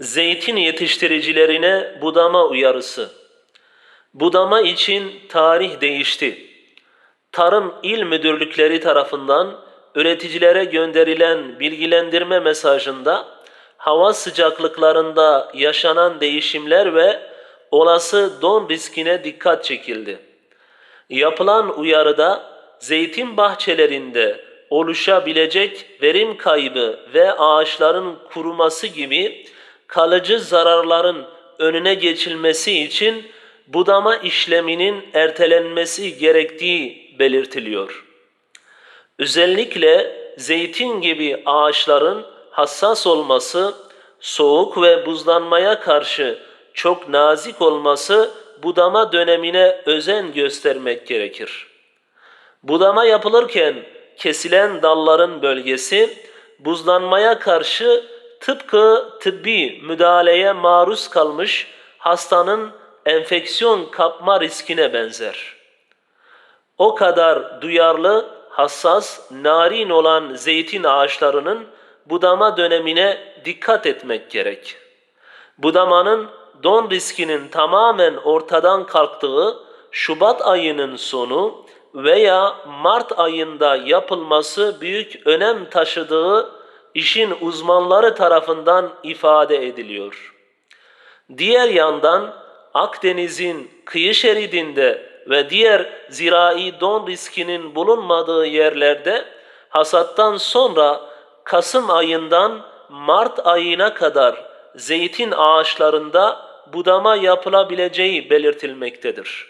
Zeytin yetiştiricilerine budama uyarısı. Budama için tarih değişti. Tarım İl Müdürlükleri tarafından üreticilere gönderilen bilgilendirme mesajında hava sıcaklıklarında yaşanan değişimler ve olası don riskine dikkat çekildi. Yapılan uyarıda zeytin bahçelerinde oluşabilecek verim kaybı ve ağaçların kuruması gibi kalıcı zararların önüne geçilmesi için budama işleminin ertelenmesi gerektiği belirtiliyor. Özellikle zeytin gibi ağaçların hassas olması, soğuk ve buzlanmaya karşı çok nazik olması budama dönemine özen göstermek gerekir. Budama yapılırken kesilen dalların bölgesi buzlanmaya karşı tıpkı tıbbi müdahaleye maruz kalmış hastanın enfeksiyon kapma riskine benzer. O kadar duyarlı, hassas, narin olan zeytin ağaçlarının budama dönemine dikkat etmek gerek. Budamanın don riskinin tamamen ortadan kalktığı Şubat ayının sonu veya Mart ayında yapılması büyük önem taşıdığı işin uzmanları tarafından ifade ediliyor. Diğer yandan Akdeniz'in kıyı şeridinde ve diğer zirai don riskinin bulunmadığı yerlerde hasattan sonra Kasım ayından Mart ayına kadar zeytin ağaçlarında budama yapılabileceği belirtilmektedir.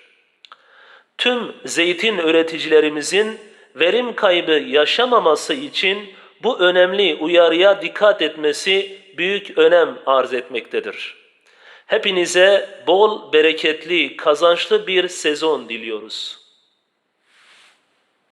Tüm zeytin üreticilerimizin verim kaybı yaşamaması için bu önemli uyarıya dikkat etmesi büyük önem arz etmektedir. Hepinize bol, bereketli, kazançlı bir sezon diliyoruz.